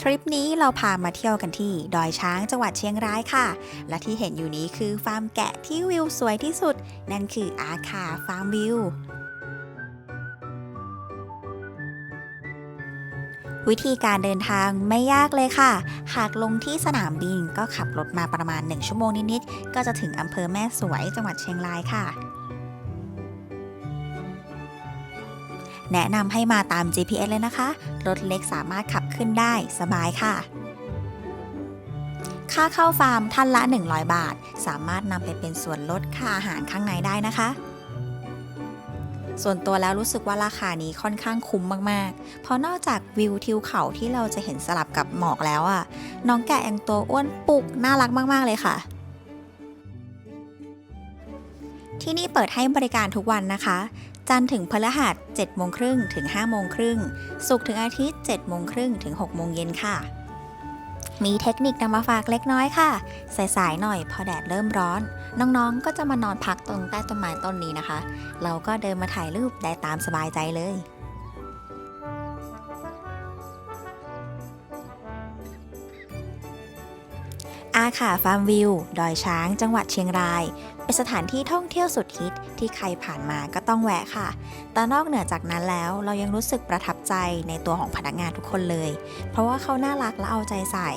ทริปนี้เราพามาเที่ยวกันที่ดอยช้างจังหวัดเชียงรายค่ะ และที่เห็นอยู่นี้คือฟาร์มแกะที่วิวสวยที่สุด นั่นคืออาคาฟาร์มวิว วิธีการเดินทางไม่ยากเลยค่ะ หากลงที่สนามบินก็ขับรถมาประมาณ 1 ชั่วโมงนิดๆ ก็จะถึงอำเภอแม่สวยจังหวัดเชียงรายค่ะแนะนำให้มาตาม GPS เลยนะคะ รถเล็กสามารถขับ ขึ้นได้สบายค่ะ ค่าเข้าฟาร์มท่านละ 100 บาท สามารถนำไปเป็นส่วนลดค่าอาหารข้างในได้นะคะ ส่วนตัวแล้วรู้สึกว่าราคานี้ค่อนข้างคุ้มมากๆ เพราะนอกจากวิวทิวเขาที่เราจะเห็นสลับกับหมอกแล้วอะ น้องแกะยังตัวอ้วนปุกน่ารักมากๆเลยค่ะที่นี่เปิดให้บริการทุกวันนะคะ จันทร์ถึงพฤหัส7โมงครึ่งถึง5โมงครึ่งศุกร์ถึงอาทิตย์7โมงครึ่งถึง6โมงเย็นค่ะ มีเทคนิคนำมาฝากเล็กน้อยค่ะ สายๆหน่อยพอแดดเริ่มร้อน น้องๆก็จะมานอนพักตรงใต้ต้นไม้ต้นนี้นะคะ เราก็เดินมาถ่ายรูปได้ตามสบายใจเลยอาขาฟาร์มวิว ดอยช้าง จังหวัดเชียงราย เป็นสถานที่ท่องเที่ยวสุดฮิตที่ใครผ่านมาก็ต้องแวะค่ะ แต่นอกเหนือจากนั้นแล้วเรายังรู้สึกประทับใจในตัวของพนักงานทุกคนเลย เพราะว่าเขาน่ารักและเอาใจใส่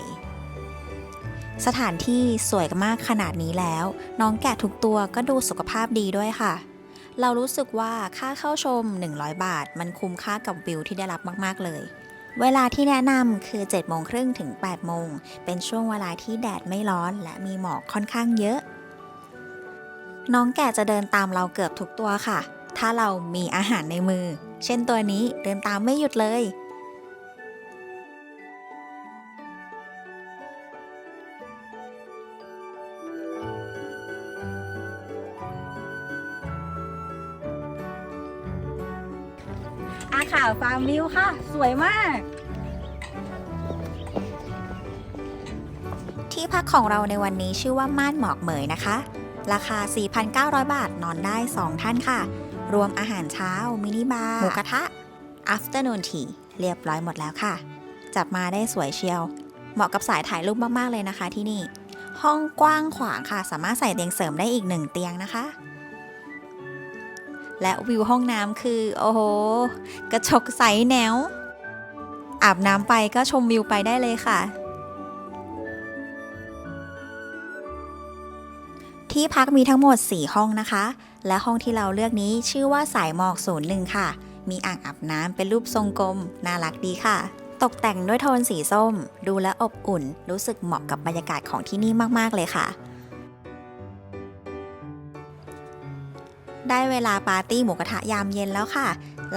สถานที่สวยมากขนาดนี้แล้ว น้องแกะทุกตัวก็ดูสุขภาพดีด้วยค่ะ เรารู้สึกว่าค่าเข้าชม 100 บาท มันคุ้มค่ากับวิวที่ได้รับมาก ๆ เลยเวลาที่แนะนำคือ 7 โมงครึ่งถึง 8 โมง เป็นช่วงเวลาที่แดดไม่ร้อนและมีหมอกค่อนข้างเยอะ น้องแกะจะเดินตามเราเกือบทุกตัวค่ะ ถ้าเรามีอาหารในมือ เช่นตัวนี้เดินตามไม่หยุดเลย อาข่าวฟาร์มวิวค่ะ สวยมาก ที่พักของเราในวันนี้ชื่อว่าม่านหมอกเหมยนะคะ ราคา 4,900 บาทนอนได้ 2 ท่านค่ะ รวมอาหารเช้า มินิบาร์หมูกระทะ afternoon tea เรียบร้อยหมดแล้วค่ะ จับมาได้สวยเชียว เหมาะกับสายถ่ายรูปมาก ๆ เลยนะคะที่นี่ ห้องกว้างขวางค่ะ สามารถใส่เตียงเสริมได้อีกหนึ่งเตียงนะคะ และวิวห้องน้ำคือ โอ้โห กระจกใสแนวอาบน้ำไปก็ชมวิวไปได้เลยค่ะ ที่พักมีทั้งหมด 4 ห้องนะคะ และห้องที่เราเลือกนี้ชื่อว่าสายหมอกศูนย์หนึ่งค่ะ มีอ่างอาบน้ำเป็นรูปทรงกลม น่ารักดีค่ะ ตกแต่งด้วยโทนสีส้ม ดูแลอบอุ่น รู้สึกเหมาะกับบรรยากาศของที่นี่มากๆเลยค่ะ ได้เวลาปาร์ตี้หมูกระทะยามเย็นแล้วค่ะ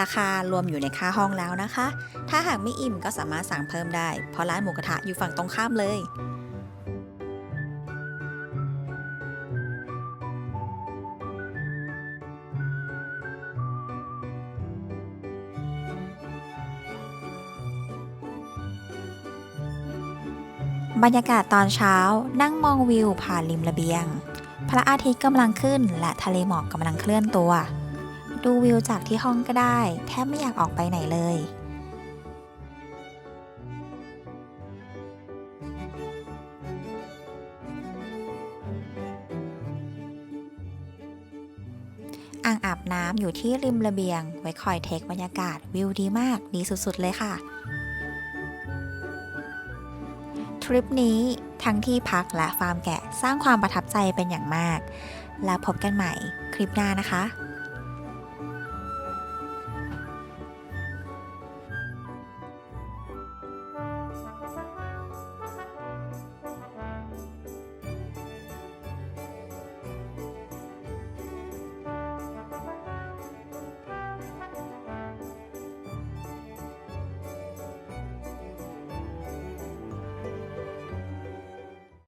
ราคารวมอยู่ในค่าห้องแล้วนะคะ ถ้าหากไม่อิ่มก็สามารถสั่งเพิ่มได้ เพราะร้านหมูกระทะอยู่ฝั่งตรงข้ามเลย บรรยากาศตอนเช้านั่งมองวิวผ่านริมระเบียง พระอาทิตย์กำลังขึ้นและทะเลหมอกกำลังเคลื่อนตัว ดูวิวจากที่ห้องก็ได้ แทบไม่อยากออกไปไหนเลย อ่างอาบน้ำอยู่ที่ริมระเบียง ไว้คอยเทคบรรยากาศวิวดีมากดีสุดๆเลยค่ะ ทริปนี้ทั้งที่พักและฟาร์มแกะสร้างความประทับใจเป็นอย่างมาก แล้วพบกันใหม่คลิปหน้านะคะ